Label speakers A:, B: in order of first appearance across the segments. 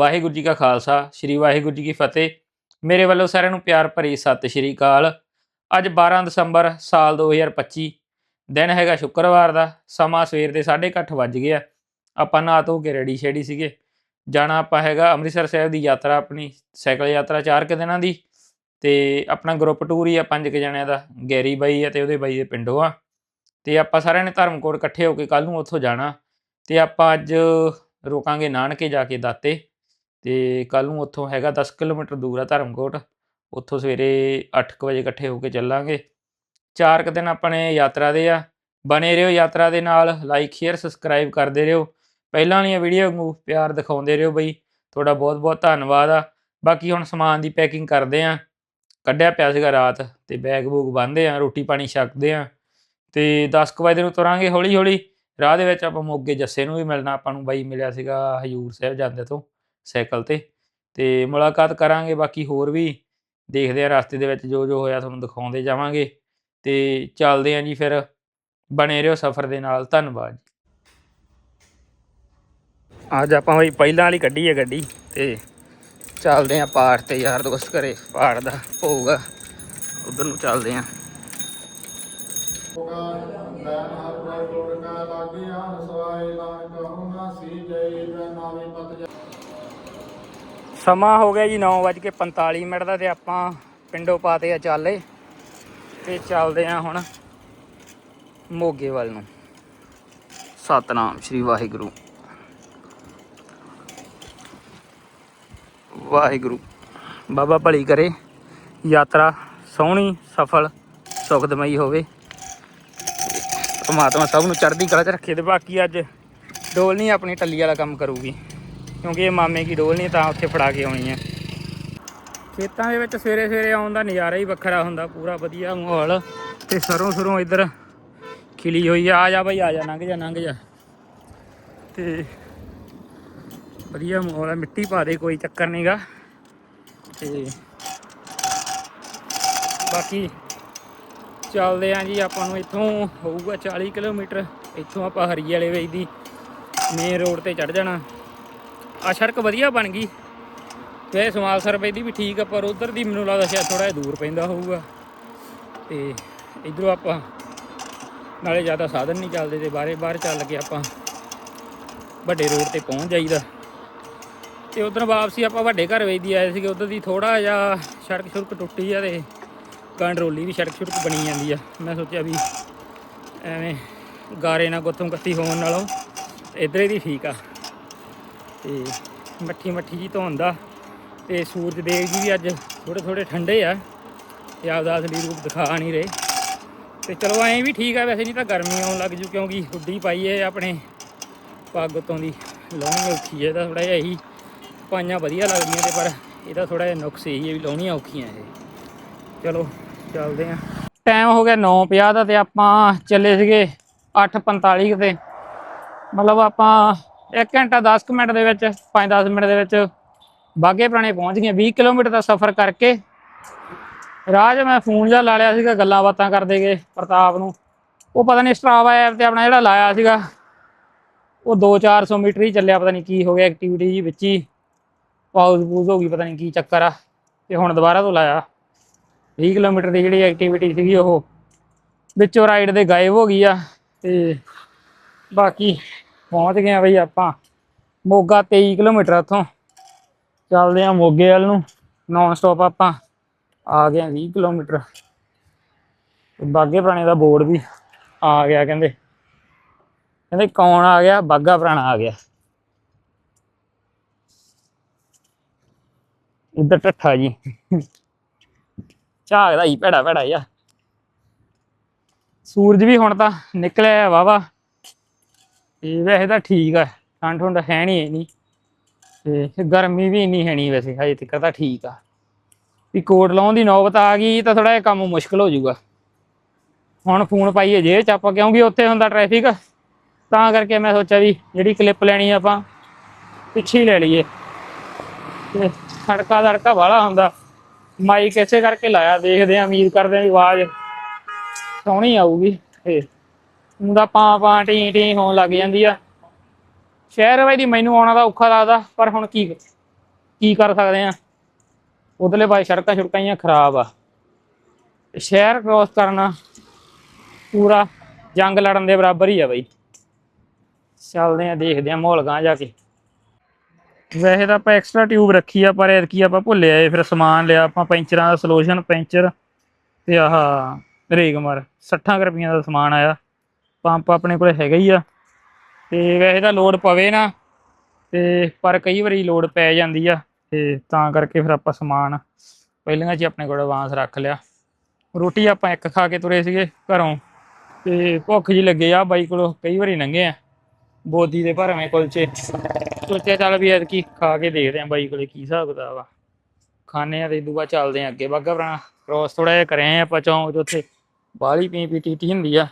A: ਵਾਹਿਗੁਰੂ ਜੀ ਕਾ ਖਾਲਸਾ, ਸ੍ਰੀ ਵਾਹਿਗੁਰੂ ਜੀ ਕੀ ਫਤਿਹ। ਮੇਰੇ ਵੱਲੋਂ ਸਾਰਿਆਂ ਨੂੰ ਪਿਆਰ ਭਰੀ ਸਤਿ ਸ੍ਰੀ ਅਕਾਲ। ਅੱਜ 12 ਦਸੰਬਰ ਸਾਲ 2025 ਦਿਨ ਹੈਗਾ ਸ਼ੁੱਕਰਵਾਰ ਦਾ, ਸਮਾਂ ਸਵੇਰ ਦੇ 8:30 ਵੱਜ ਗਿਆ ਆਪਾਂ ਨਾ ਧੋ ਕੇ ਰੈਡੀ ਸ਼ੇਡੀ ਸੀਗੇ। ਜਾਣਾ ਆਪਾਂ ਹੈਗਾ ਅੰਮ੍ਰਿਤਸਰ ਸਾਹਿਬ ਦੀ ਯਾਤਰਾ ਆਪਣੀ, ਸਾਈਕਲ ਯਾਤਰਾ ਚਾਰ ਕੁ ਦਿਨਾਂ ਦੀ। ਤੇ ਆਪਣਾ ਗਰੁੱਪ ਟੂਰ ਹੀ ਆ ਪੰਜ ਕੁ ਜਣਿਆਂ ਦਾ, ਗੈਰੀ ਬਾਈ ਆ ਤੇ ਉਹਦੇ ਬਾਈ ਦੇ ਪਿੰਡੋਂ ਆ। ਤੇ ਆਪਾਂ ਸਾਰਿਆਂ ਨੇ ਧਰਮਕੋਟ ਇਕੱਠੇ ਹੋ ਕੇ ਕੱਲ ਨੂੰ ਉੱਥੋਂ ਜਾਣਾ। ਤੇ ਆਪਾਂ ਅੱਜ ਰੋਕਾਂਗੇ ਨਾਨਕੇ ਜਾ ਕੇ ਦਾਤੇ। ਤੇ ਕੱਲ ਨੂੰ ਉੱਥੋਂ ਹੈਗਾ 10 ਕਿਲੋਮੀਟਰ ਦੂਰ ਆ ਧਰਮਕੋਟ। ਉੱਥੋਂ ਸਵੇਰੇ 8:00 ਵਜੇ ਇਕੱਠੇ ਹੋ ਕੇ ਚੱਲਾਂਗੇ। ਚਾਰ ਕੁ ਦਿਨ ਆਪਣੇ ਯਾਤਰਾ ਦੇ ਆ। ਬਣੇ ਰਹੋ ਯਾਤਰਾ ਦੇ ਨਾਲ ਲਾਈਕ ਸ਼ੇਅਰ ਸਬਸਕ੍ਰਾਈਬ ਕਰਦੇ ਰਹੋ। ਪਹਿਲਾਂ ਵਾਲੀਆਂ ਵੀਡੀਓ ਵਾਂਗੂ ਪਿਆਰ ਦਿਖਾਉਂਦੇ ਰਹੋ ਬਈ। ਤੁਹਾਡਾ ਬਹੁਤ ਬਹੁਤ ਧੰਨਵਾਦ ਆ। ਬਾਕੀ ਹੁਣ ਸਮਾਨ ਦੀ ਪੈਕਿੰਗ ਕਰਦੇ ਆ। ਕੱਢਿਆ ਪਿਆ ਸੀਗਾ ਰਾਤ ਤੇ ਬੈਗ ਬੂਗ ਬੰਨ੍ਹਦੇ ਆ, ਰੋਟੀ ਪਾਣੀ ਛਕਦੇ ਆ। ਤੇ 10 ਕੁ ਵਜੇ ਨੂੰ ਤੁਰਾਂਗੇ ਹੌਲੀ ਹੌਲੀ ਰਾਹ ਦੇ ਵਿੱਚ ਆਪਾਂ ਮੋਗੇ ਜੱਸੇ ਨੂੰ ਵੀ ਮਿਲਣਾ, ਆਪਾਂ ਨੂੰ ਬਾਈ ਮਿਲਿਆ ਸੀਗਾ ਹਜੂਰ ਸਾਹਿਬ ਜਾਂਦੇ ਤੋਂ। ਸਾਈਕਲ ਤੇ। ਤੇ ਮੁਲਾਕਾਤ ਕਰਾਂਗੇ, ਬਾਕੀ ਹੋਰ ਵੀ ਦੇਖਦੇ ਆ ਰਸਤੇ ਦੇ ਵਿੱਚ ਜੋ ਜੋ ਹੋਇਆ ਤੁਹਾਨੂੰ ਦਿਖਾਉਂਦੇ ਜਾਵਾਂਗੇ। ਤੇ ਚੱਲਦੇ ਆਂ ਜੀ ਫਿਰ। ਬਣੇ ਰਹੋ ਸਫ਼ਰ ਦੇ ਨਾਲ। ਧੰਨਵਾਦ ਅੱਜ ਆਪਾਂ ਹੋਈ ਪਹਿਲਾਂ ਵਾਲੀ ਕੱਢੀ ਹੈ ਗੱਡੀ ਤੇ ਚੱਲਦੇ ਆਂ ਪਾਠ ਤੇ ਯਾਰ ਦੋਸਤ ਘਰੇ। ਪਾਠ ਦਾ ਹੋਊਗਾ ਆ। ਉਧਰ ਨੂੰ ਚੱਲਦੇ ਆਂ।
B: ਲਾਗੀ ਆਨ ਸਵਾਈ ਲਾਨ ਕਹੂੰ ਨਾ ਸੀ ਜੈ ਬੈ ਪਤ
A: ਸਮਾਂ ਹੋ ਗਿਆ ਜੀ 9:45 ਮਿੰਟ ਦਾ ਤੇ ਆਪਾਂ ਪਿੰਡੋਂ ਪਾਤੇ ਆ ਚਾਲੇ ਤੇ ਚੱਲਦੇ ਆ ਹੁਣ ਮੋਗੇ ਵੱਲ ਨੂੰ। ਸਤਨਾਮ ਸ੍ਰੀ ਵਾਹਿਗੁਰੂ। ਵਾਹਿਗੁਰੂ। ਬਾਬਾ ਭਲੀ ਕਰੇ, ਯਾਤਰਾ ਸੋਹਣੀ, ਸਫਲ, ਸੁਖਦਮਈ ਹੋਵੇ। ਪਰਮਾਤਮਾ ਸਭ ਨੂੰ ਚੜ੍ਹਦੀ ਕਲਾ 'ਚ ਰੱਖੇ ਤੇ ਬਾਕੀ ਅੱਜ ਡੋਲ ਨਹੀਂ ਆਪਣੀ ਟੱਲੀ ਵਾਲਾ ਕੰਮ ਕਰੂਗੀ। ਕਿਉਂਕਿ ਇਹ ਮਾਮੇ ਕੀ ਡੋਲ ਨਹੀਂ ਤਾਂ ਉੱਥੇ ਫੜਾ ਕੇ ਆਉਣੀ ਹੈ ਖੇਤਾਂ ਦੇ ਵਿੱਚ ਸਵੇਰੇ ਸਵੇਰੇ ਆਉਣ ਦਾ ਨਜ਼ਾਰਾ ਹੀ ਵੱਖਰਾ ਹੁੰਦਾ, ਪੂਰਾ ਵਧੀਆ ਮਾਹੌਲ। ਤੇ ਸਰੋਂ ਸਰੋਂ ਇੱਧਰ ਖਿਲੀ ਹੋਈ ਆ ਆ ਜਾ ਬਈ, ਆ ਜਾ, ਲੰਘ ਜਾ ਲੰਘ ਜਾ। ਤੇ ਵਧੀਆ ਮਾਹੌਲ ਆ, ਮਿੱਟੀ ਪਾ ਦੇ, ਕੋਈ ਚੱਕਰ ਨਹੀਂਗਾ ਤੇ ਬਾਕੀ ਚੱਲਦੇ ਆਂ ਜੀ, ਆਪਾਂ ਨੂੰ ਇੱਥੋਂ ਹੋਊਗਾ 40 ਕਿਲੋਮੀਟਰ। ਇੱਥੋਂ ਆਪਾਂ ਹਰੀ ਵਾਲੇ ਵੇਚ ਦੀ ਮੇਨ ਰੋਡ ਤੇ ਚੜ ਜਾਣਾ। ਆ ਸੜਕ ਵਧੀਆ ਬਣ ਗਈ। ਤੇ ਸਮਾਲ ਸਰਵੇ ਦੀ ਵੀ ਠੀਕ ਆ, ਪਰ ਉਧਰ ਦੀ ਮੈਨੂੰ ਲੱਗਦਾ ਸ਼ਾਇਦ ਥੋੜਾ ਜਿਹਾ ਦੂਰ ਪੈਂਦਾ ਹੋਊਗਾ। ਤੇ ਇਧਰੋਂ ਆਪਾਂ ਨਾਲੇ ਜ਼ਿਆਦਾ ਸਾਧਨ ਨਹੀਂ ਚੱਲਦੇ ਤੇ ਬਾਰੇ ਬਾਹਰ ਚੱਲ ਕੇ ਆਪਾਂ ਵੱਡੇ ਰੋਡ ਤੇ ਪਹੁੰਚ ਜਾਈਦਾ। ਤੇ ਉਧਰ ਵਾਪਸੀ ਆਪਾਂ ਵੱਡੇ ਘਰ ਵੇਚਦੀ ਆਏ ਸੀਗੇ, ਉਧਰ ਦੀ ਥੋੜਾ ਜਿਹਾ ਸੜਕ ਸੁੜਕ ਟੁੱਟੀ ਆ ਤੇ ਕੰਡਰੋਲੀ ਵੀ ਸੜਕ ਸੁੜਕ ਬਣੀ ਜਾਂਦੀ ਆ। ਮੈਂ ਸੋਚਿਆ ਵੀ ਐਵੇਂ ਗਾਰੇ ਨਾਲ ਗੁੱਥਮ ਕੱਤੀ ਹੋਣ ਨਾਲੋਂ ਇਧਰੇ ਦੀ ਠੀਕ ਆ। ਤੇ ਮੱਠੀ ਮੱਠੀ ਜੀ ਧੁੰਦਾ ਤੇ ਸੂਰਜ ਦੇਵ ਜੀ ਵੀ ਅੱਜ ਥੋੜੇ ਥੋੜੇ ਠੰਡੇ ਆ ਤੇ ਆਪਦਾ ਅਸਲੀ ਰੂਪ ਦਿਖਾ ਨਹੀਂ ਰਹੇ। ਤੇ ਚਲੋ ਐਂ ਵੀ ਠੀਕ ਆ ਵੈਸੇ ਨਹੀਂ ਤਾਂ ਗਰਮੀ ਆਉਣ ਲੱਗ ਜੂ ਕਿਉਂਕਿ ਹੁੱਡੀ ਪਾਈ ਹੈ ਆਪਣੇ ਪੱਗ ਤੋਂ ਦੀ, ਲਾਉਣੀ ਔਖੀ ਹੈ ਇਹਦਾ ਥੋੜਾ ਜਿਹਾ ਇਹੀ ਪਾਈਆਂ ਵਧੀਆ ਲੱਗਦੀਆਂ ਤੇ ਪਰ ਇਹਦਾ ਥੋੜਾ ਜਿਹਾ ਨੁਕਸ ਇਹੀ ਹੈ ਵੀ ਲਾਉਣੀਆਂ ਔਖੀਆਂ ਇਹ। ਚਲੋ ਚੱਲਦੇ ਆਂ ਟਾਈਮ ਹੋ ਗਿਆ 9:50 ਦਾ ਤੇ ਆਪਾਂ ਚੱਲੇ ਸੀਗੇ 8:45 ਤੇ। ਮਤਲਬ ਆਪਾਂ 1 ਘੰਟਾ 10 ਕੁ ਮਿੰਟ ਦੇ ਵਿੱਚ 5-10 ਮਿੰਟ ਦੇ ਵਿੱਚ ਬਾਗੇ ਪੁਰਾਣੇ ਪਹੁੰਚ ਗਏ। 20 ਕਿਲੋਮੀਟਰ ਦਾ ਸਫ਼ਰ ਕਰਕੇ ਰਾਹ 'ਚ ਮੈਂ ਫੋਨ ਜਿਹਾ ਲਾ ਲਿਆ ਸੀਗਾ, ਗੱਲਾਂ ਬਾਤਾਂ ਕਰਦੇ ਗਏ ਪ੍ਰਤਾਪ ਨੂੰ। ਉਹ ਪਤਾ ਨਹੀਂ ਸਟਰਾਵਾ ਐਪ ਤੇ ਆਪਣਾ ਜਿਹੜਾ ਲਾਇਆ ਸੀਗਾ, ਉਹ 2-400 ਮੀਟਰ ਹੀ ਚੱਲਿਆ, ਪਤਾ ਨਹੀਂ ਕੀ ਹੋ ਗਿਆ ਐਕਟੀਵਿਟੀ ਜੀ ਵਿੱਚ ਹੀ। ਪਾਉਜ਼ ਪੂਜ਼ ਹੋ ਗਈ, ਪਤਾ ਨਹੀਂ ਕੀ ਚੱਕਰ ਆ। ਤੇ ਹੁਣ ਦੁਬਾਰਾ ਤੋਂ ਲਾਇਆ। 20 ਕਿਲੋਮੀਟਰ ਦੀ ਜਿਹੜੀ ਐਕਟੀਵਿਟੀ ਸੀਗੀ ਉਹ, ਵਿੱਚੋਂ ਰਾਈਡ ਦੇ ਗਾਇਬ ਹੋ ਗਈ ਆ। ਤੇ ਬਾਕੀ ਪਹੁੰਚ ਗਏ ਆ ਬਈ ਆਪਾਂ। ਮੋਗਾ 23 ਕਿਲੋਮੀਟਰ ਉੱਥੋਂ ਚੱਲਦੇ ਆ ਮੋਗੇ ਵੱਲ ਨੂੰ। ਨਾਨ ਸਟਾਪ ਆਪਾਂ ਆ ਗਏ ਆ 20 ਕਿਲੋਮੀਟਰ। ਬਾਗੇ ਪੁਰਾਣੇ ਦਾ ਬੋਰਡ ਵੀ ਆ ਗਿਆ ਕਹਿੰਦੇ। ਕਹਿੰਦੇ ਕੌਣ ਆ ਗਿਆ? ਬਾਗਾ ਪੁਰਾਣਾ ਆ ਗਿਆ। ਇੱਧਰ ਟੱਠਾ ਜੀ। ਝਾਕਦਾ ਹੀ ਭੈੜਾ ਭੈੜਾ ਜਿਹਾ। ਸੂਰਜ ਵੀ ਹੁਣ ਤਾਂ ਨਿਕਲਿਆ ਵਾਵਾ ਇਹ ਵੈਸੇ ਤਾਂ ਠੀਕ ਆ, ਠੰਡ ਠੰਡ ਹੈ ਨਹੀਂ ਇੰਨੀ। ਤੇ ਗਰਮੀ ਵੀ ਇੰਨੀ ਹੈ ਨਹੀਂ ਵੈਸੇ, ਹਜੇ ਤੱਕ ਤਾਂ ਠੀਕ ਆ। ਵੀ ਕੋਟ ਲਾਉਣ ਦੀ ਨੌਬਤ ਆ ਗਈ ਤਾਂ ਥੋੜਾ ਜਿਹਾ ਕੰਮ ਮੁਸ਼ਕਲ ਹੋ ਜਾਊਗਾ। ਹੁਣ ਫੋਨ ਪਾਈਏ ਜੇ ਚ ਆਪਾਂ, ਕਿਉਂਕਿ ਉੱਥੇ ਹੁੰਦਾ ਟ੍ਰੈਫਿਕ ਤਾਂ ਕਰਕੇ ਮੈਂ ਸੋਚਿਆ ਵੀ ਜਿਹੜੀ ਕਲਿੱਪ ਲੈਣੀ ਆਪਾਂ, ਪਿੱਛੇ ਲੈ ਲਈਏ। ਤੇ ਖੜਕਾ ਦੜਕਾ ਵਾਲਾ ਹੁੰਦਾ। ਮਾਈਕ ਇਸੇ ਕਰਕੇ ਲਾਇਆ, ਦੇਖਦੇ ਆ, ਉਮੀਦ ਕਰਦੇ ਆ ਵੀ ਆਵਾਜ਼ ਸੋਹਣੀ ਆਊਗੀ। ਤੇ ਉਹਦਾ ਪਾ ਪਾ ਟੀ ਟੀ ਹੋਣ ਲੱਗ ਜਾਂਦੀ ਆ। ਸ਼ਹਿਰ ਵਾਈ ਦੀ ਮੈਨੂੰ ਆਉਣਾ ਦਾ ਔਖਾ ਲੱਗਦਾ, ਪਰ ਹੁਣ ਕੀ ਕੀ ਕਰ ਸਕਦੇ ਆ? ਉਧਰਲੇ ਪਾਸੇ ਸੜਕਾਂ ਛੁੜਕਾਂ ਹੀ ਖਰਾਬ ਆ। ਸ਼ਹਿਰ ਕ੍ਰੋਸ ਕਰਨਾ ਪੂਰਾ ਜੰਗ ਲੜਨ ਦੇ ਬਰਾਬਰ ਹੀ ਆ ਬਾਈ। ਚੱਲਦੇ ਆ, ਦੇਖਦੇ ਆ ਮਾਹੌਲ ਗਾਂ ਜਾ ਕੇ। ਵੈਸੇ ਤਾਂ ਆਪਾਂ ਐਕਸਟਰਾ ਟਿਊਬ ਰੱਖੀ ਆ, ਪਰ ਐਤਕੀ ਆਪਾਂ ਭੁੱਲੇ ਆਏ, ਫਿਰ ਸਮਾਨ ਲਿਆ, ਆਪਾਂ ਪੈਂਚਰਾਂ ਦਾ ਸੋਲੂਸ਼ਨ ਪੈਂਚਰ ਤੇ ਆਹ ਰੇਗਮਰ 60 ਕੁ ਰੁਪਈਆਂ ਦਾ ਸਮਾਨ ਆਇਆ। ਪੰਪ ਆਪਣੇ ਕੋਲ ਹੈਗਾ ਹੀ ਆ। ਤੇ ਵੈਸੇ ਤਾਂ ਲੋਡ ਪਵੇ ਨਾ, ਤੇ ਪਰ ਕਈ ਵਾਰੀ ਲੋਡ ਪੈ ਜਾਂਦੀ ਆ, ਤੇ ਤਾਂ ਕਰਕੇ ਫਿਰ ਆਪਾਂ ਸਮਾਨ ਪਹਿਲਾਂ 'ਚ ਆਪਣੇ ਕੋਲ ਐਡਵਾਂਸ ਰੱਖ ਲਿਆ। ਰੋਟੀ ਆਪਾਂ ਇੱਕ ਖਾ ਕੇ ਤੁਰੇ ਸੀਗੇ ਘਰੋਂ, ਤੇ ਭੁੱਖ ਜੀ ਲੱਗੇ ਆ ਬਾਈ ਕੋਲੋਂ ਕਈ ਵਾਰੀ ਲੰਘੇ ਆ। ਬੋਦੀ ਦੇ ਭਰਵੇਂ ਕੁਲਚੇ ਸੋਚਿਆ ਚੱਲ ਵੀ ਐਤਕੀ ਖਾ ਕੇ ਦੇਖਦੇ ਆ ਬਾਈ ਕੋਲੇ ਕੀ ਹਿਸਾਬ ਕਿਤਾਬ ਆ। ਖਾਣੇ ਆ ਤੇ ਦੂਆ ਚੱਲਦੇ ਆ ਅੱਗੇ। ਬਾਗਾ ਪੁਰਾਣਾ ਕ੍ਰੋਸ ਥੋੜਾ ਜਿਹਾ ਕਰਿਆ ਆਪਾਂ ਚੌਂਕ ਉੱਥੇ ਬਾਹਲੀ ਪੀ ਪੀ ਟੀ ਹੁੰਦੀ ਆ।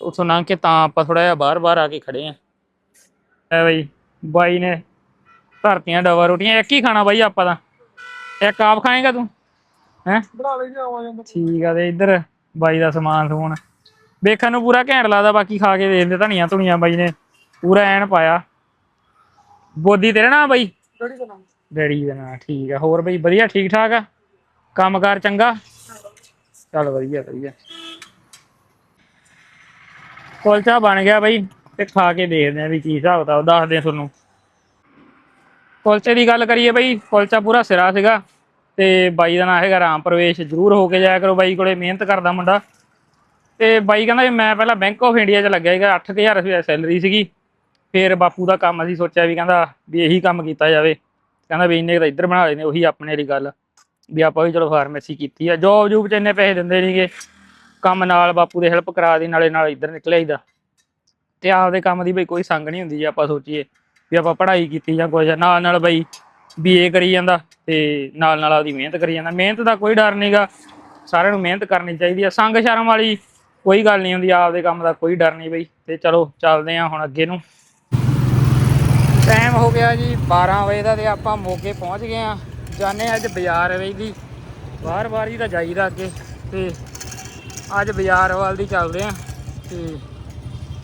A: ਉੱਥੋਂ ਲੰਘ ਕੇ ਤਾਂ ਆਪਾਂ ਥੋੜਾ ਜਿਹਾ ਬਾਹਰ ਬਾਹਰ ਆ ਕੇ ਖੜੇ ਆ ਐ ਬਈ ਬਾਈ ਨੇ ਧਰਤੀਆਂ ਡਵਾ ਰੋਟੀਆਂ ਇੱਕ ਹੀ ਖਾਣਾ ਬਾਈ ਆਪਾਂ ਤਾਂ ਇੱਕ ਆਪ ਖਾਏਗਾ ਤੂੰ? ਹੈਂ?
B: ਬਣਾ ਲਈ ਜਾਵਾਂ
A: ਠੀਕ ਆ ਤੇ ਇੱਧਰ ਬਾਈ ਦਾ ਸਮਾਨ ਸਮੂਨ। ਵੇਖਣ ਨੂੰ ਪੂਰਾ ਘੈਂਟ ਲੱਗਦਾ ਬਾਕੀ ਖਾ ਕੇ ਦੇਖਦੇ ਧਨੀਆਂ ਧੁਨੀਆਂ ਬਾਈ ਨੇ ਪੂਰਾ ਐਨ ਪਾਇਆ। ਬੋਦੀ ਤੇਰਾ ਨਾ ਬਾਈ? ਡੈਡੀ ਦਾ ਨਾਂ ਠੀਕ ਆ। ਹੋਰ ਬਈ ਵਧੀਆ ਠੀਕ ਠਾਕ ਆ? ਕੰਮਕਾਰ ਚੰਗਾ? ਚੱਲ ਵਧੀਆ ਵਧੀਆ। ਕੁਲਚਾ ਬਣ ਗਿਆ ਬਈ, ਤੇ ਖਾ ਕੇ ਦੇਖਦੇ ਆ ਵੀ ਕੀ ਹਿਸਾਬ ਕਿਤਾਬ, ਦੱਸਦੇ ਆ ਤੁਹਾਨੂੰ। ਕੁਲਚੇ ਦੀ ਗੱਲ ਕਰੀਏ ਬਈ, ਕੁਲਚਾ ਪੂਰਾ ਸਿਰਾ ਸੀਗਾ, ਤੇ ਬਾਈ ਦਾ ਨਾਂ ਹੈਗਾ ਰਾਮ ਪ੍ਰਵੇਸ਼, ਜਰੂਰ ਹੋ ਕੇ ਜਾਇਆ ਕਰੋ ਬਾਈ ਕੋਲੇ, ਮਿਹਨਤ ਕਰਦਾ ਮੁੰਡਾ। ਤੇ ਬਾਈ ਕਹਿੰਦਾ ਵੀ ਮੈਂ ਪਹਿਲਾਂ ਬੈਂਕ ਆਫ ਇੰਡੀਆ 'ਚ ਲੱਗਿਆ ਸੀਗਾ 8000 ਰੁਪਏ ਸੈਲਰੀ ਸੀਗੀ। ਫਿਰ ਬਾਪੂ ਦਾ ਕੰਮ ਅਸੀਂ ਸੋਚਿਆ ਵੀ ਕਹਿੰਦਾ ਵੀ ਇਹੀ ਕੰਮ ਕੀਤਾ ਜਾਵੇ। ਕਹਿੰਦਾ ਵੀ ਇੰਨੇ ਤਾਂ ਇੱਧਰ ਬਣਾ ਲੈਨੇ ਉਹੀ ਆਪਣੇ ਵਾਲੀ ਗੱਲ। ਵੀ ਆਪਾਂ ਵੀ ਚਲੋ ਫਾਰਮੇਸੀ ਕੀਤੀ ਆ। ਜੋਬ ਜੂਬ ਚ ਇੰਨੇ ਪੈਸੇ ਦਿੰਦੇ ਨਹੀਂਗੇ ਕੰਮ ਨਾਲ ਬਾਪੂ ਦੇ ਹੈਲਪ ਕਰਾ ਦੀ, ਨਾਲੇ ਨਾਲ ਇੱਧਰ ਨਿਕਲਿਆ ਈਦਾ ਤੇ ਆਪਦੇ ਕੰਮ ਦੀ ਬਈ ਕੋਈ ਸੰਗ ਨਹੀਂ ਹੁੰਦੀ ਜੇ ਆਪਾਂ ਸੋਚੀਏ, ਵੀ ਆਪਾਂ ਪੜ੍ਹਾਈ ਕੀਤੀ ਜਾਂ ਕੁਝ ਨਾਲ ਨਾਲ ਬਈ ਬੀਏ ਕਰੀ ਜਾਂਦਾ ਤੇ ਨਾਲ ਨਾਲ ਆਪਦੀ ਮਿਹਨਤ ਕਰੀ ਜਾਂਦਾ। ਮਿਹਨਤ ਦਾ ਕੋਈ ਡਰ ਨਹੀਂਗਾ ਸਾਰਿਆਂ ਨੂੰ ਮਿਹਨਤ ਕਰਨੀ ਚਾਹੀਦੀ ਆ। ਸੰਗ ਸ਼ਰਮ ਵਾਲੀ ਕੋਈ ਗੱਲ ਨਹੀਂ ਹੁੰਦੀ, ਆਪਦੇ ਕੰਮ ਦਾ ਕੋਈ ਡਰ ਨਹੀਂ ਬਈ। ਤੇ ਚਲੋ ਚੱਲਦੇ ਆ ਹੁਣ ਅੱਗੇ ਨੂੰ। ਟਾਈਮ ਹੋ ਗਿਆ ਜੀ 12 ਵਜੇ ਦਾ ਤੇ ਆਪਾਂ ਮੋਗੇ ਪਹੁੰਚ ਗਏ ਆ। ਜਾਣੇ ਅੱਜ ਬਾਜ਼ਾਰ ਵੇ ਦੀ ਬਾਹਰ ਬਾਹਰ ਹੀ ਤਾਂ ਜਾਈਦਾ ਅੱਗੇ। ਤੇ ਅੱਜ ਬਾਜ਼ਾਰ ਵੱਲ ਦੀ ਚੱਲਦੇ ਆ ਤੇ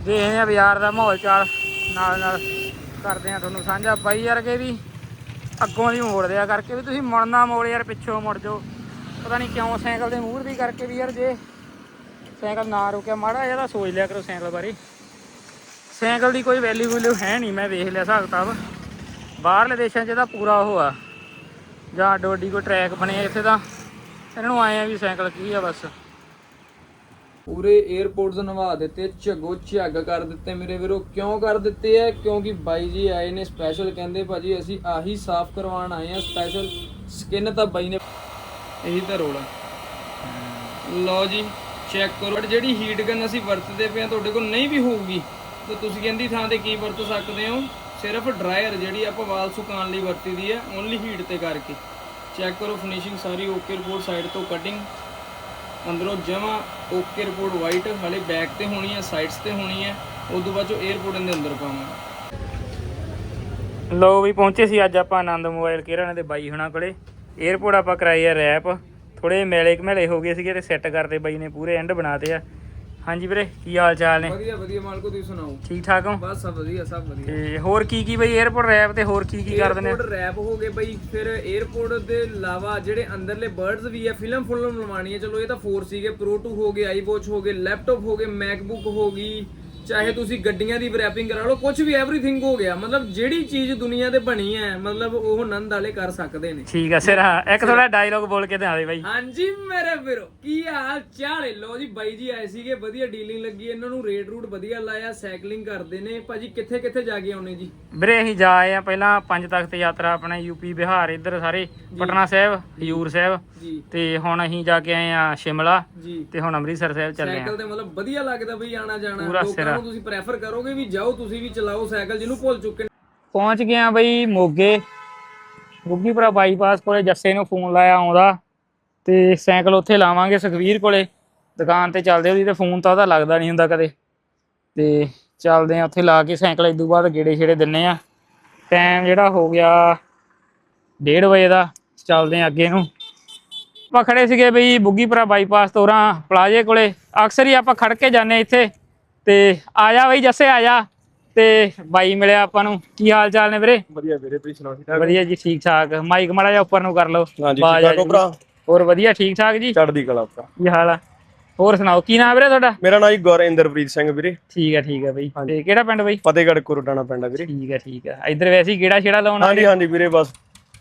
A: ਦੇਖਦੇ ਆ ਬਾਜ਼ਾਰ ਦਾ ਮਾਹੌਲ ਚਾਲ ਨਾਲ ਨਾਲ ਕਰਦੇ ਆ ਤੁਹਾਨੂੰ ਸਾਂਝਾ। ਬਾਈ ਯਾਰ ਵਰਗੇ ਵੀ ਅੱਗੋਂ ਦੀ ਮੋੜਦੇ ਆ ਕਰਕੇ ਵੀ ਤੁਸੀਂ ਮੁੜਨਾ ਮੋੜ ਯਾਰ, ਪਿੱਛੋਂ ਮੁੜ ਜਾਓ। ਪਤਾ ਨਹੀਂ ਕਿਉਂ ਸਾਈਕਲ ਦੇ ਮੂਹਰ ਦੀ ਕਰਕੇ ਵੀ ਯਾਰ ਜੇ ਸਾਈਕਲ ਨਾ ਰੁਕਿਆ, ਮਾੜਾ ਜਿਹਾ ਤਾਂ ਸੋਚ ਲਿਆ ਕਰੋ ਸਾਈਕਲ ਬਾਰੇ। ਸਾਈਕਲ ਦੀ ਕੋਈ ਵੈਲਿਊ ਵੈਲਿਊ ਹੈ ਨਹੀਂ ਮੈਂ ਵੇਖ ਲਿਆ ਹਿਸਾਬ ਕਿਤਾਬ। ਬਾਹਰਲੇ ਦੇਸ਼ਾਂ 'ਚ ਤਾਂ ਪੂਰਾ ਉਹ ਆ। ਜਾਂ ਡੋਡੀ ਕੋਈ ਟਰੈਕ ਬਣੇ ਇੱਥੇ ਤਾਂ। ਇਹਨਾਂ ਨੂੰ ਆਏ ਆ ਵੀ ਸਾਈਕਲ ਕੀ ਆ ਬਸ।
C: ਪੂਰੇ 에어ਪੋਰਟਸ ਨਵਾ ਦਿੱਤੇ, ਝੱਗੋ ਝੱਗ ਕਰ ਦਿੱਤੇ ਮੇਰੇ ਵੀਰੋ। ਕਿਉਂ ਕਰ ਦਿੱਤੇ ਐ? ਕਿਉਂਕਿ ਬਾਈ ਜੀ ਆਏ ਨੇ ਸਪੈਸ਼ਲ ਕਹਿੰਦੇ ਭਾਜੀ ਅਸੀਂ ਆਹੀ ਸਾਫ਼ ਕਰਵਾਉਣ ਆਏ ਆ ਸਪੈਸ਼ਲ ਸਕਿਨ ਤਾਂ ਬਾਈ ਨੇ ਇਹੀ ਤਾਂ ਰੋਲ। ਲਓ ਜੀ ਚੈੱਕ ਕਰੋ। ਬਟ ਜਿਹੜੀ ਹੀਟ ਗਨ ਅਸੀਂ ਵਰਤਦੇ ਪਏ ਆ ਤੁਹਾਡੇ ਕੋਲ ਨਹੀਂ ਵੀ ਹੋਊਗੀ। ਤਾਂ ਤੁਸੀਂ ਕਹਿੰਦੀ ਥਾਂ ਤੇ ਕੀ ਵਰਤ ਸਕਦੇ ਹੋ? ਸਿਰਫ ਡਰਾਇਰ ਜਿਹੜੀ ਆਪਾਂ ਵਾਲ ਸੁਕਾਉਣ ਲਈ ਵਰਤੀ ਦੀ ਹੈ ਓਨਲੀ ਹੀਟ ਤੇ ਕਰਕੇ। ਚੈੱਕ ਕਰੋ ਫਿਨਿਸ਼ਿੰਗ ਸਾਰੀ ਓਕੇ ਰਿਪੋਰਟ ਸਾਈਡ ਤੋਂ ਕਟਿੰਗ ਅੰਦਰੋਂ ਜਮਾ ਓਕੇ ਰਿਪੋਰਟ ਵਾਈਟ, ਹਲੇ ਬੈਕ ਤੇ ਹੋਣੀ ਹੈ ਸਾਈਡਸ ਤੇ ਹੋਣੀ ਹੈ ਉਸ ਤੋਂ ਬਾਅਦ ਜੋ 에어ਪੋਰਟ ਦੇ ਅੰਦਰ ਪਾਵਾਂਗੇ।
A: ਲੋ ਵੀ ਪਹੁੰਚੇ ਸੀ ਅੱਜ ਆਪਾਂ ਆਨੰਦ ਮੋਬਾਈਲ ਕੇਰਾਂ ਦੇ ਬਾਈ ਹੁਣਾਂ ਕੋਲੇ। 에어ਪੋਰਟ ਆਪਾਂ ਕਰਾਈ ਆ ਰੈਪ। ਥੋੜੇ ਮੇਲੇ ਕਮੇਲੇ ਹੋ ਗਏ ਸੀਗੇ ਤੇ ਸੈੱਟ ਕਰਦੇ ਬਾਈ ਨੇ ਪੂਰੇ ਐਂਡ ਬਣਾਤੇ ਆ। ਹਾਂਜੀ ਵੀਰੇ ਕੀ ਹਾਲ ਚਾਲ ਨੇ?
C: ਵਧੀਆ ਵਧੀਆ ਮਾਲਕੋ ਤੁਸੀਂ ਸੁਣਾਓ?
A: ਠੀਕ ਠਾਕ ਹੋ?
C: ਬਸ ਸਭ ਵਧੀਆ ਸਭ ਵਧੀਆ।
A: ਤੇ ਹੋਰ ਕੀ ਕੀ ਬਈ 에어ਪੋਰਟ ਰੈਪ ਤੇ ਹੋਰ ਕੀ ਕੀ ਕਰਦੇ ਨੇ?
C: 에어ਪੋਰਟ ਰੈਪ ਹੋ ਗਏ ਬਈ ਫਿਰ 에어ਪੋਰਟ ਦੇ ਇਲਾਵਾ ਜਿਹੜੇ ਅੰਦਰਲੇ ਬਰਡਸ ਵੀ ਆ ਫਿਲਮ ਫੁਲਮ ਲਵਾਣੀ ਹੈ ਚਲੋ ਇਹ ਤਾਂ 4 ਸੀਗੇ ਪ੍ਰੋ 2 ਹੋ ਗਏ ਆਈ ਵਾਚ ਹੋ ਗਏ ਲੈਪਟਾਪ ਹੋ ਗਏ ਮੈਕਬੁੱਕ ਹੋ ਗਈ ਚਾਹੇ ਤੁਸੀਂ ਗੱਡੀਆਂ ਦੀ ਰੈਪਿੰਗ ਕਰਾ ਲਓ ਕੁਝ ਵੀ ਐਵਰੀਥਿੰਗ ਹੋ ਗਿਆ ਮਤਲਬ ਜਿਹੜੀ ਚੀਜ਼ ਦੁਨੀਆ ਤੇ ਬਣੀ ਹੈ ਮਤਲਬ ਉਹ ਨੰਦ ਵਾਲੇ ਕਰ ਸਕਦੇ ਨੇ।
A: ਠੀਕ ਆ ਸਿਰ ਹਾਂ ਇੱਕ ਥੋੜਾ ਡਾਇਲੋਗ ਬੋਲ ਕੇ ਦਿਖਾ ਦੇ ਬਾਈ।
C: ਹਾਂਜੀ ਮੇਰੇ ਵੀਰੋ ਕੀ ਹਾਲ ਚਾਲ ਲੋ ਜੀ ਬਾਈ ਜੀ ਆਏ ਸੀਗੇ ਵਧੀਆ ਡੀਲਿੰਗ ਲੱਗੀ ਇਹਨਾਂ ਨੂੰ ਰੇਟ ਰੂਟ ਵਧੀਆ ਲਾਇਆ ਸਾਈਕਲਿੰਗ ਕਰਦੇ ਨੇ। ਭਾਜੀ ਕਿੱਥੇ ਕਿੱਥੇ ਜਾ ਕੇ ਆਉਨੇ ਜੀ?
A: ਵੀਰੇ ਅਸੀਂ ਜਾ ਆਏ ਆ ਪਹਿਲਾਂ ਪੰਜ ਤਖਤ ਯਾਤਰਾ ਆਪਣੇ ਯੂਪੀ ਬਿਹਾਰ ਇੱਧਰ ਸਾਰੇ ਪਟਨਾ ਸਾਹਿਬ ਹਜੂਰ ਸਾਹਿਬ
C: ਜੀ।
A: ਤੇ ਹੁਣ ਅਸੀਂ ਜਾ ਕੇ ਆਏ ਆ ਸ਼ਿਮਲਾ
C: ਜੀ।
A: ਤੇ ਹੁਣ ਅੰਮ੍ਰਿਤਸਰ ਸਾਹਿਬ ਚੱਲੇ ਆ
C: ਸਾਈਕਲ ਤੇ ਮਤਲਬ ਵਧੀਆ ਲੱਗਦਾ ਬਈ ਆਣਾ ਜਾਣਾ
A: ਪੂਰਾ ਸਿਰਾ।
C: ਨੂੰ ਤੁਸੀਂ ਪ੍ਰੈਫਰ ਕਰੋਗੇ ਵੀ ਜਾਓ, ਤੁਸੀਂ ਵੀ ਚਲਾਓ ਸਾਈਕਲ ਜਿਹਨੂੰ ਭੁੱਲ ਚੁੱਕੇ ਨੇ।
A: ਪਹੁੰਚ ਗਏ ਬਈ ਮੋਗੇ। ਗੁੱਗੀਪੁਰਾ ਬਾਈਪਾਸ ਕੋਲੇ ਜੱਸੇ ਨੂੰ ਫੋਨ ਲਾਇਆ ਆਉਂਦਾ। ਤੇ ਸਾਈਕਲ ਉੱਥੇ ਲਾਵਾਂਗੇ ਸੁਖਵੀਰ ਕੋਲੇ। ਦੁਕਾਨ ਤੇ ਚੱਲਦੇ ਉਹਦੀ ਤੇ ਫੋਨ ਤਾਂ ਉਹਦਾ ਲੱਗਦਾ ਨਹੀਂ ਹੁੰਦਾ ਕਦੇ। ਤੇ ਚੱਲਦੇ ਆ ਉੱਥੇ ਲਾ ਕੇ ਸਾਈਕਲ ਇਦੋਂ ਬਾਅਦ ਗੇੜੇ ਛੇੜੇ ਦਿੰਨੇ ਆ ਟਾਈਮ ਜਿਹੜਾ ਹੋ ਗਿਆ 1:30 ਵਜੇ ਦਾ। ਚੱਲਦੇ ਆ ਅੱਗੇ ਨੂੰ। ਆਪਾਂ ਖੜੇ ਸੀਗੇ ਬਈ ਬੁੱਗੀਪੁਰਾ ਬਾਈਪਾਸ ਤੋਰਾਂ, ਪਲਾਜ਼ੇ ਕੋਲੇ। ਅਕਸਰ ਹੀ ਆਪਾਂ ਖੜ ਕੇ ਜਾਂਦੇ ਇੱਥੇ। ਤੇ ਆ ਜਾ ਬਈ ਜੱਸੇ ਆ ਜਾ ਤੇ ਬਾਈ ਮਿਲਿਆ ਆਪਾਂ ਨੂੰ। ਕੀ ਹਾਲ ਚਾਲ ਨੇ ਵੀਰੇ?
D: ਵਧੀਆ ਵੀਰੇ ਤੁਸੀਂ ਸੁਣਾਓ ਠੀਕ ਠਾਕ
A: ਵਧੀਆ ਜੀ ਠੀਕ ਠਾਕ ਮਾਈਕ ਮਾੜਾ ਜਿਹਾ ਉੱਪਰ ਨੂੰ ਕਰ ਲਓ।
D: ਹਾਂਜੀ ਠੀਕ
A: ਆ
D: ਠਾਕ ਹੋ। ਭਰਾ
A: ਹੋਰ ਵਧੀਆ ਠੀਕ ਠਾਕ ਜੀ?
D: ਚੜ੍ਹਦੀ ਕਲਾ ਭਰਾ
A: ਕੀ ਹਾਲ ਆ? ਹੋਰ ਸੁਣਾਓ ਕੀ ਨਾਮ ਵੀਰੇ ਤੁਹਾਡਾ?
D: ਮੇਰਾ ਨਾਮ ਜੀ ਗੌਰਿੰਦਰਪ੍ਰੀਤ ਸਿੰਘ ਵੀਰੇ।
A: ਠੀਕ ਹੈ ਠੀਕ ਹੈ ਬਈ। ਤੇ ਕਿਹੜਾ ਪਿੰਡ ਬਈ?
D: ਫਤਿਹਗੜ੍ਹ ਕੁਰਟਾਣਾ ਪਿੰਡ ਆ ਵੀਰੇ।
A: ਠੀਕ ਹੈ ਠੀਕ ਹੈ ਇੱਧਰ ਵੈਸੇ ਹੀ ਗੇੜਾ ਛੇੜਾ ਲਾਉਣਾ
D: ਹਾਂਜੀ ਹਾਂਜੀ ਵੀਰੇ ਬਸ।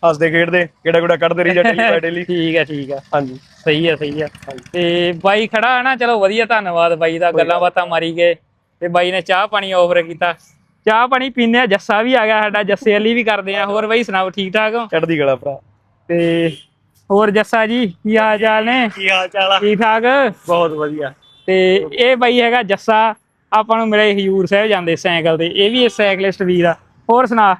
D: ਹੱਸਦੇ ਖੇਡਦੇ ਕਿਹੜਾ ਕਿਹੜਾ ਕੱਢਦੇ ਰਹੀ ਜਾਂ ਡੇਲੀ ਬਾਈ ਡੇਲੀ
A: ਠੀਕ ਹੈ ਠੀਕ ਹੈ
D: ਹਾਂਜੀ।
A: ਸਹੀ ਹੈ ਸਹੀ ਹੈ ਤੇ ਬਾਈ ਖੜਾ ਹੈ ਨਾ ਚਲੋ ਵਧੀਆ ਧੰਨਵਾਦ ਬਾਈ ਦਾ ਗੱਲਾਂ ਬਾਤਾਂ ਮਾਰੀ ਗਏ। ਤੇ ਬਾਈ ਨੇ ਚਾਹ ਪਾਣੀ ਆਫਰ ਕੀਤਾ। ਚਾਹ ਪਾਣੀ ਪੀਨੇ ਆ ਜੱਸਾ ਵੀ ਆ ਗਿਆ ਸਾਡਾ ਜੱਸੇ ਅਲੀ ਵੀ ਕਰਦੇ ਆ। ਹੋਰ ਬਾਈ ਸੁਣਾਓ ਠੀਕ ਠਾਕ ਹੋ?
D: ਚੜ੍ਹਦੀ ਕਲਾ ਭਰਾ।
A: ਤੇ ਹੋਰ ਜੱਸਾ ਜੀ ਕੀ ਹਾਲ ਚਾਲ ਨੇ?
D: ਕੀ ਹਾਲ ਚਾਲ ਆ?
A: ਠੀਕ ਠਾਕ?
D: ਬਹੁਤ ਵਧੀਆ।
A: ਤੇ ਇਹ ਬਾਈ ਹੈਗਾ ਜੱਸਾ ਆਪਾਂ ਨੂੰ ਮਿਲੇ ਹਜੂਰ ਸਾਹਿਬ ਜਾਂਦੇ ਸਾਈਕਲ ਤੇ। ਇਹ ਵੀ ਇੱਕ ਸਾਈਕਲਿਸਟ ਵੀਰ ਆ। ਹੋਰ ਸੁਣਾ?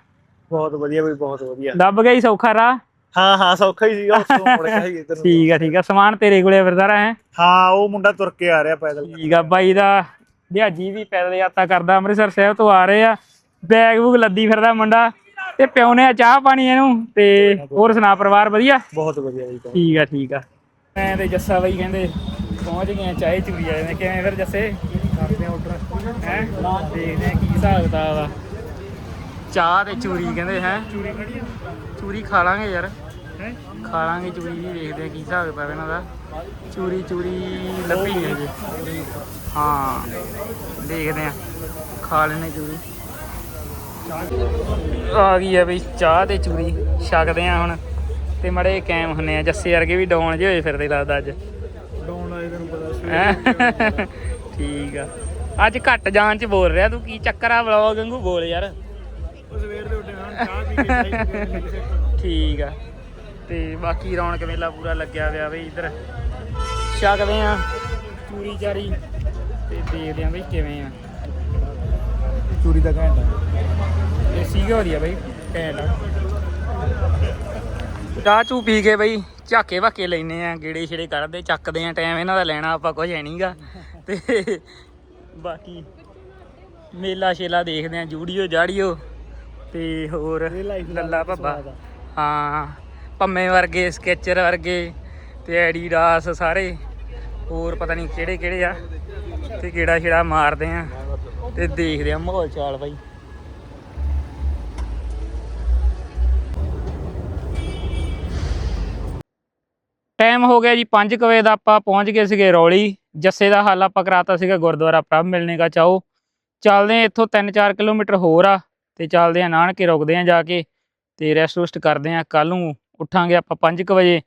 D: ਬਹੁਤ ਵਧੀਆ ਬਈ ਬਹੁਤ ਵਧੀਆ।
A: ਦੱਬ ਗਈ ਸੌਖਾ ਰਾਹ?
D: ਹਾਂ ਹਾਂ ਸੌਖਾ ਹੀ ਸੀਗਾ ਉਸ ਤੋਂ ਮੁੜ ਕੇ ਹੀ ਇੱਧਰ ਨੂੰ।
A: ਠੀਕ ਆ ਠੀਕ ਆ। ਸਮਾਨ ਤੇਰੇ ਕੋਲੇ ਵਰਦਾਰਾ ਹੈ?
D: ਹਾਂ ਉਹ ਮੁੰਡਾ ਤੁਰ ਕੇ ਆ ਰਿਹਾ ਪੈਦਲ।
A: ਠੀਕ ਆ ਬਾਈ ਦਾ ਦਿਹਾਜੀ ਵੀ ਪੈਦਲ ਯਾਤਰਾ ਕਰਦਾ ਅੰਮ੍ਰਿਤਸਰ ਸਾਹਿਬ ਤੋਂ ਆ ਰਹੇ ਆ। ਬੈਗ ਬੂਗ ਲੱਦੀ ਫਿਰਦਾ ਮੁੰਡਾ ਤੇ ਪਿਓ ਨੇ ਚਾਹ ਪਾਣੀ ਇਹਨੂੰ ਤੇ ਹੋਰ ਸੁਣਾ ਪਰਿਵਾਰ ਵਧੀਆ?
D: ਬਹੁਤ ਵਧੀਆ ਜੀ
A: ਠੀਕ ਆ ਠੀਕ ਆ। ਮੈਂ ਤੇ ਜੱਸਾ ਬਾਈ ਕਹਿੰਦੇ ਪਹੁੰਚ ਗਏ ਆ ਚਾਹ ਚੂਰੀ ਵਾਲੇ ਨੇ ਕਿਵੇਂ ਫਿਰ ਜੱਸੇ? ਕਰਦੇ ਆਰਡਰ ਹੈ? ਦੇਖਦੇ ਆ ਕੀ ਹਿਸਾਬ ਕਿਤਾਬ ਆ। ਚਾਹ ਤੇ ਚੂਰੀ ਕਹਿੰਦੇ ਹੈ। ਚੂਰੀ ਚੂਰੀ ਖਾ ਲਾਂਗੇ ਯਾਰ। ਹੈ? ਖਾ ਲਾਂਗੇ ਚੂਰੀ ਵੀ ਦੇਖਦੇ ਆ ਕੀ ਹਿਸਾਬ ਕਿਤਾਬ ਇਹਨਾਂ ਦਾ। ਚੂਰੀ ਚੂਰੀ ਲੱਭੀ ਨਹੀਂ ਅਜੇ ਹਾਂ ਦੇਖਦੇ ਆ। ਖਾ ਲੈਣੇ ਚੂਰੀ। ਆ ਗਈ ਆ ਬਈ ਚਾਹ ਤੇ ਚੂਰੀ। ਛਕਦੇ ਆ ਹੁਣ। ਤੇ ਮੜੇ ਕੈਮ ਹੁੰਨੇ ਆ। ਜੱਸੇ ਵਰਗੇ ਵੀ ਡਾਉਣ ਜੇ ਹੋਏ ਫਿਰਦੇ ਲੱਗਦਾ ਅੱਜ।
D: ਡਾਉਣ ਵਾਲੇ ਤੈਨੂੰ ਪਤਾ
A: ਹੈਂ? ਠੀਕ ਆ। ਅੱਜ ਘੱਟ ਜਾਣ ਚ ਬੋਲ ਰਿਹਾ। ਤੂੰ ਕੀ ਚੱਕਰ ਆ ਵਲੌਗ ਵਾਂਗੂ ਬੋਲ ਯਾਰ।
D: ਸਵੇਰ ਦੇ ਉੱਠੇ ਹਾਂ ਚਾਹ ਪੀ ਕੇ
A: ਠੀਕ ਆ। ਤੇ ਬਾਕੀ ਰੌਣਕ ਮੇਲਾ ਪੂਰਾ ਲੱਗਿਆ ਹੋਇਆ ਬਈ ਇੱਧਰ। ਛਕਦੇ ਆ? ਚੂਰੀ ਚਾਰੀ। ਤੇ ਦੇਖਦੇ ਆ ਬਈ ਕਿਵੇਂ ਆ।
D: ਚੂਰੀ ਦਾ ਘੰਟਾ
A: ਦੇਸੀ ਘਿਓ ਦੀ ਆ ਬਈ ਘੈਂਟ ਆ। ਚਾਹ ਚੂ ਪੀ ਕੇ ਬਈ ਝਾਕੇ ਵਾਕੇ ਲੈਨੇ ਆ ਗੇੜੇ ਛੇੜੇ ਕੱਢਦੇ ਚੱਕਦੇ ਆ ਟਾਈਮ ਇਹਨਾਂ ਦਾ ਲੈਣਾ ਆਪਾਂ ਕੁਝ ਹੈ ਨਹੀਂਗਾ ਤੇ ਬਾਕੀ ਮੇਲਾ ਸ਼ੇਲਾ ਦੇਖਦੇ ਆ ਜੂੜੀਓ ਜਾੜੀਓ। ਤੇ ਹੋਰ ਲੱਲਾ ਭੱਬਾ। ਹਾਂ ਪੰਮੇ ਵਰਗੇ ਸਕੈਚਰ ਵਰਗੇ ਤੇ ਐਡੀਡਾਸ ਸਾਰੇ। ਹੋਰ ਪਤਾ ਨਹੀਂ ਕਿਹੜੇ ਕਿਹੜੇ ਆ ਤੇ ਕਿਹੜਾ ਛੇੜਾ ਮਾਰਦੇ ਆ ਤੇ ਦੇਖਦੇ ਆ ਮਾਹੌਲ ਚਾਲ ਬਾਈ। ਟਾਈਮ ਹੋ ਗਿਆ ਜੀ 5 ਵਜੇ ਦਾ ਆਪਾਂ ਪਹੁੰਚ ਗਏ ਸੀਗੇ ਰੌਲੀ। ਜੱਸੇ ਦਾ ਹਾਲ ਆਪਾਂ ਕਰਾਤਾ ਸੀਗਾ ਗੁਰਦੁਆਰਾ ਪ੍ਰਭ ਮਿਲਣੇ ਦਾ ਚਾਓ। ਚੱਲਦੇ ਆ ਇੱਥੋਂ 3-4 ਕਿਲੋਮੀਟਰ ਹੋਰ ਆ। ਤੇ ਚੱਲਦੇ ਆ ਨਾਨਕੇ, ਰੁਕਦੇ ਆ ਜਾ ਕੇ ਤੇ ਰੈਸਟ ਰੁਸਟ ਕਰਦੇ ਆ ਕੱਲ ਨੂੰ। ਉੱਠਾਂਗੇ ਆਪਾਂ 5 ਵਜੇ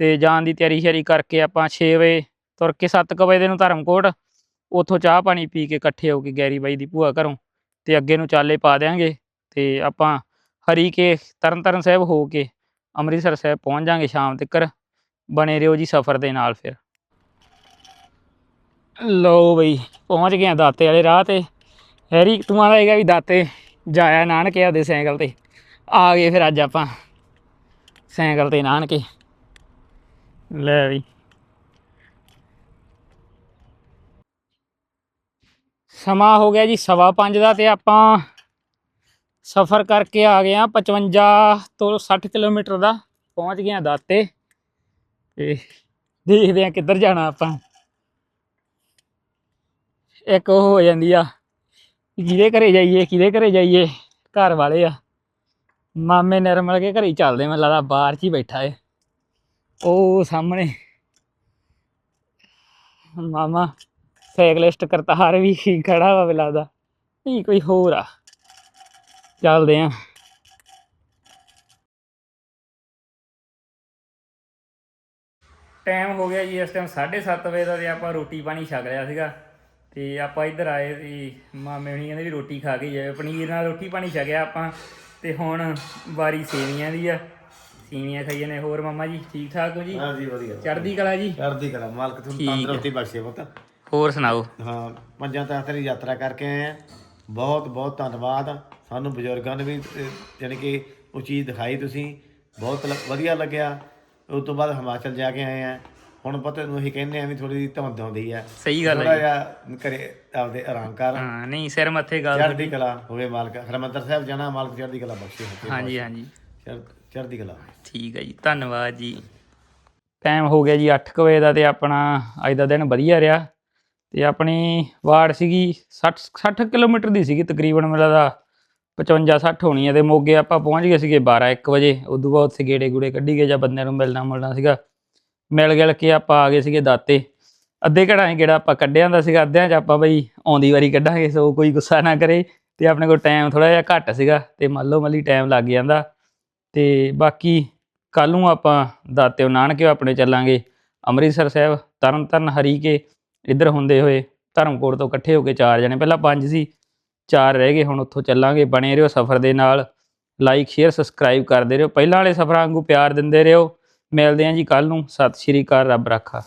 A: ਤੇ ਜਾਣ ਦੀ ਤਿਆਰੀ ਸ਼ਿਆਰੀ ਕਰਕੇ ਆਪਾਂ 6 ਵਜੇ ਤੁਰ ਕੇ 7 ਵਜੇ ਦੇ ਨੂੰ ਧਰਮਕੋਟ। ਉੱਥੋਂ ਚਾਹ ਪਾਣੀ ਪੀ ਕੇ ਇਕੱਠੇ ਹੋ ਕੇ ਗੈਰੀ ਬਾਈ ਦੀ ਭੂਆ ਘਰੋਂ ਤੇ ਅੱਗੇ ਨੂੰ ਚਾਲੇ ਪਾ ਦਿਆਂਗੇ ਤੇ ਆਪਾਂ ਹਰੀ ਕੇ ਤਰਨਤਾਰਨ ਸਾਹਿਬ ਹੋ ਕੇ ਅੰਮ੍ਰਿਤਸਰ ਸਾਹਿਬ ਪਹੁੰਚ ਜਾਾਂਗੇ ਸ਼ਾਮ ਤੱਕ ਬਣੇ ਰਹੋ ਜੀ ਸਫ਼ਰ ਦੇ ਨਾਲ ਫਿਰ। ਲੋ ਬਈ, ਪਹੁੰਚ ਗਏ ਆ ਦਾਤੇ ਵਾਲੇ ਰਾਹ ਤੇ। ਹੈਰੀ, ਤੂੰ ਆਂਦਾ ਹੈਗਾ ਵੀ ਦਾਤੇ ਜਾਇਆ ਨਾਨਕੇ ਆਦੇ ਸਾਈਕਲ ਤੇ। ਆ ਗਏ ਫਿਰ ਅੱਜ ਆਪਾਂ। ਸਾਈਕਲ ਤੇ ਨਾਨਕੇ। ਲੈ ਵੀ। ਸਮਾਂ ਹੋ ਗਿਆ ਜੀ ਸਵਾ ਪੰਜ ਦਾ ਤੇ ਆਪਾਂ ਸਫ਼ਰ ਕਰਕੇ ਆ ਗਏ ਆ 55 ਤੋਂ 60 ਕਿਲੋਮੀਟਰ ਦਾ। ਪਹੁੰਚ ਗਏ ਆ ਦਾਤੇ। ਤੇ ਦੇਖਦੇ ਆ ਕਿੱਧਰ ਜਾਣਾ ਆਪਾਂ। ਇੱਕ ਉਹ ਹੋ ਜਾਂਦੀ ਆ। ਜਿਹਦੇ ਘਰੇ ਜਾਈਏ, ਕਿਹਦੇ ਘਰੇ ਜਾਈਏ, ਘਰ ਵਾਲੇ ਆ। ਮਾਮੇ ਨਿਰਮਲ ਕੇ ਘਰੇ ਚੱਲਦੇ, ਮੈਨੂੰ ਲੱਗਦਾ ਬਾਹਰ 'ਚ ਹੀ ਬੈਠਾ ਏ। ਉਹ ਸਾਹਮਣੇ। ਮਾਮਾ ਸਾਈਕਲਿਸਟ ਕਰਤਾਰ ਵੀ ਖੜਾ ਵਾ, ਮੈਨੂੰ ਲੱਗਦਾ। ਨਹੀਂ, ਕੋਈ ਹੋਰ ਆ। ਚੱਲਦੇ ਆ। ਟਾਈਮ ਹੋ ਗਿਆ ਜੀ, ਇਸ ਟਾਈਮ 7:30 ਵਜੇ ਦਾ ਤੇ ਆਪਾਂ ਰੋਟੀ ਪਾਣੀ ਛਕ ਲਿਆ ਸੀਗਾ। ਤੇ ਆਪਾਂ ਇੱਧਰ ਆਏ ਤੇ ਮਾਮੇ ਹੁਣੀ ਕਹਿੰਦੇ ਵੀ ਰੋਟੀ ਖਾ ਕੇ ਜਾਏ ਪਨੀਰ ਨਾਲ ਰੋਟੀ ਪਾਣੀ ਛਕਿਆ ਆਪਾਂ ਤੇ ਹੁਣ ਵਾਰੀ ਸੇਵੀਆਂ ਦੀ ਆ। ਸੇਵੀਆਂ ਖਾਈਏ ਨੇ ਹੋਰ ਮਾਮਾ ਜੀ ਠੀਕ ਠਾਕ ਹੋ ਜੀ?
E: ਹਾਂਜੀ ਵਧੀਆ।
A: ਚੜ੍ਹਦੀ ਕਲਾ ਜੀ?
E: ਚੜ੍ਹਦੀ ਕਲਾ। ਮਾਲਕ ਤੁਹਾਨੂੰ
A: ਠੀਕ ਹੈ।
E: ਤੰਦਰੁਸਤੀ ਬਖਸ਼ੇ ਪੁੱਤ।
A: ਹੋਰ ਸੁਣਾਓ?
E: ਹਾਂ ਪੰਜਾਂ ਤਖਤਾਂ ਦੀ ਯਾਤਰਾ ਕਰਕੇ ਆਏ ਆ। ਬਹੁਤ ਬਹੁਤ ਧੰਨਵਾਦ। ਸਾਨੂੰ ਬਜ਼ੁਰਗਾਂ ਨੇ ਵੀ ਅਹ, ਜਾਣੀ ਕਿ ਉਹ ਚੀਜ਼ ਦਿਖਾਈ ਤੁਸੀਂ। ਬਹੁਤ ਲ- ਵਧੀਆ ਲੱਗਿਆ। ਉਸ ਤੋਂ ਬਾਅਦ ਹਿਮਾਚਲ ਜਾ ਕੇ ਆਏ ਆ। ਹੁਣ ਪਤਾ ਨੂੰ ਅਸੀਂ ਕਹਿੰਦੇ ਆ ਵੀ ਥੋੜੀ ਜਿਹੀ ਧੁੰਦ ਆਉਂਦੀ ਆ।
A: ਸਹੀ ਗੱਲ
E: ਥੋੜਾ
A: ਹੈ।
E: ਜਿਹਾ ਕਰੇ ਆਪਦੇ ਆਰਾਮ ਕਰ
A: ਹਾਂ ਨਹੀਂ ਸਿਰ ਮੱਥੇ ਗੱਲ
E: ਚੜ੍ਹਦੀ ਕਲਾ ਹੋਵੇ ਮਾਲਕ ਹਰਮੰਦਰ ਸਾਹਿਬ ਜਾਣਾ ਮਾਲਕ ਚੜ੍ਹਦੀ ਕਲਾ ਬਖਸ਼ੇ ਹੋਵੇ
A: ਹਾਂਜੀ ਹਾਂਜੀ।
E: ਚੜ੍ਹ- ਚੜ੍ਹਦੀ ਕਲਾ
A: ਠੀਕ ਹੈ ਜੀ ਧੰਨਵਾਦ ਜੀ। ਟਾਈਮ ਹੋ ਗਿਆ ਜੀ 8 ਵਜੇ ਦਾ ਤੇ ਆਪਣਾ ਅੱਜ ਦਾ ਦਿਨ ਵਧੀਆ ਰਿਹਾ। ਤੇ ਆਪਣੀ ਵਾੜ ਸੀਗੀ 60 60 ਕਿਲੋਮੀਟਰ ਦੀ ਸੀਗੀ ਤਕਰੀਬਨ ਮੇਰਾ ਦਾ 55 60 ਹੋਣੀ ਹੈ। ਤੇ ਮੋਗੇ ਆਪਾਂ ਪਹੁੰਚ ਗਏ ਸੀਗੇ 12 1 ਵਜੇ। ਉਦੋਂ ਬਾਅਦ ਉੱਥੇ ਗੇੜੇ ਗੂੜੇ ਕੱਢੀ ਗਏ ਜਾਂ ਬੰਦਿਆਂ ਨੂੰ ਮਿਲਣਾ ਮਿਲਣਾ ਸੀਗਾ। ਮਿਲ ਗਿਲ ਕੇ ਆਪਾਂ ਆ ਗਏ ਸੀਗੇ ਦਾਤੇ। ਅੱਧੇ ਘੜਾਂ ਹੀ ਗੇੜਾ ਆਪਾਂ ਕੱਢਿਆ ਹੁੰਦਾ ਸੀਗਾ, ਅੱਧਿਆਂ 'ਚ ਆਪਾਂ ਬਈ ਆਉਂਦੀ ਵਾਰੀ ਕੱਢਾਂਗੇ, ਸੋ ਕੋਈ ਗੁੱਸਾ ਨਾ ਕਰੇ ਤੇ ਆਪਣੇ ਕੋਲ ਟਾਈਮ ਥੋੜਾ ਜਿਹਾ ਘੱਟ ਸੀਗਾ ਤੇ ਮੰਨ ਲਓ ਮੱਲੀ ਟਾਈਮ ਲੱਗ ਜਾਂਦਾ। ਤੇ ਬਾਕੀ ਕੱਲ ਨੂੰ ਆਪਾਂ ਦਾਤਿਓ ਨਾਨਕੇ ਆਪਣੇ ਚੱਲਾਂਗੇ, ਅੰਮ੍ਰਿਤਸਰ ਸਾਹਿਬ ਤਰਨ ਤਰਨ ਹਰੀ ਕੇ ਇੱਧਰ ਹੁੰਦੇ ਹੋਏ ਧਰਮਕੋਟ ਤੋਂ ਇਕੱਠੇ ਹੋ ਕੇ ਚਾਰ ਜਣੇ, ਪਹਿਲਾਂ ਪੰਜ ਸੀ, ਚਾਰ ਰਹਿ ਗਏ, ਹੁਣ ਉੱਥੋਂ ਚੱਲਾਂਗੇ, ਬਣੇ ਰਹੋ ਸਫ਼ਰ ਦੇ ਨਾਲ ਲਾਈਕ ਸ਼ੇਅਰ ਸਬਸਕ੍ਰਾਈਬ ਕਰਦੇ ਰਹੋ, ਪਹਿਲਾਂ ਵਾਲੇ ਸਫ਼ਰਾਂ ਵਾਂਗੂ ਪਿਆਰ ਦਿੰਦੇ ਰਹੋ। ਮਿਲਦੇ ਆਂ ਜੀ ਕੱਲ ਨੂੰ। ਸਤਿ ਸ਼੍ਰੀ ਅਕਾਲ ਰੱਬ ਰਾਖਾ।